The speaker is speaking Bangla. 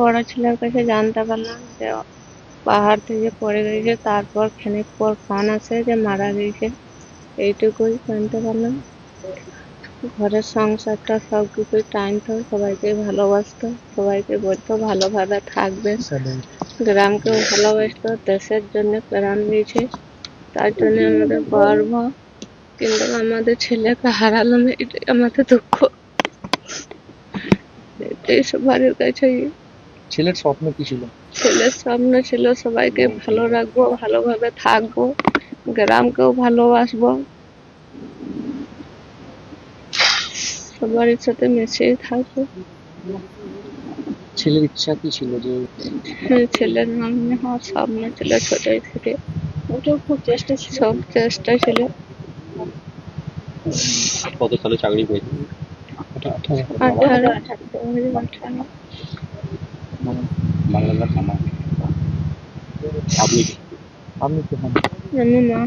বড় ছেলের কাছে জানতে পারলাম যে পাহাড় থেকে পড়ে গেছে তারপর খানিক পর ফোন আসে যে মারা গেছে। এইটুকুই জানতে পারলাম। ঘরের সংসারটা সব কিছুই টানতো সবাইকে ভালোবাসতো সবাইকে বলতো ভালোভাবে থাকবে গ্রামকেও ভালোবাসতো দেশের জন্য প্রাণ দিয়েছে তার জন্য আমাদের গর্ব। কিন্তু আমাদের ছেলেকে হারালাম এটাই আমাদের দুঃখ। এটাই সবার কাছে ছেলের স্বপ্ন কি ছিল? ছেলের স্বপ্ন ছিল সবাইকে ভালো রাখব ভালোভাবে থাকব গ্রামকেও ভালোবাসবো। সবার সাথে মিশে থাকব। ছেলের ইচ্ছা কি ছিল যে হ্যাঁ, ছেলের নামে হওয়ার স্বপ্ন ছিল ছোটই থেকে। ওটাও খুব চেষ্টা ছিল। সব চেষ্টা ছিল। কত সালে চাকরি পেয়েছে? আঠারো। আঠারো। বাংলাদেশ আমার আপনি আমি না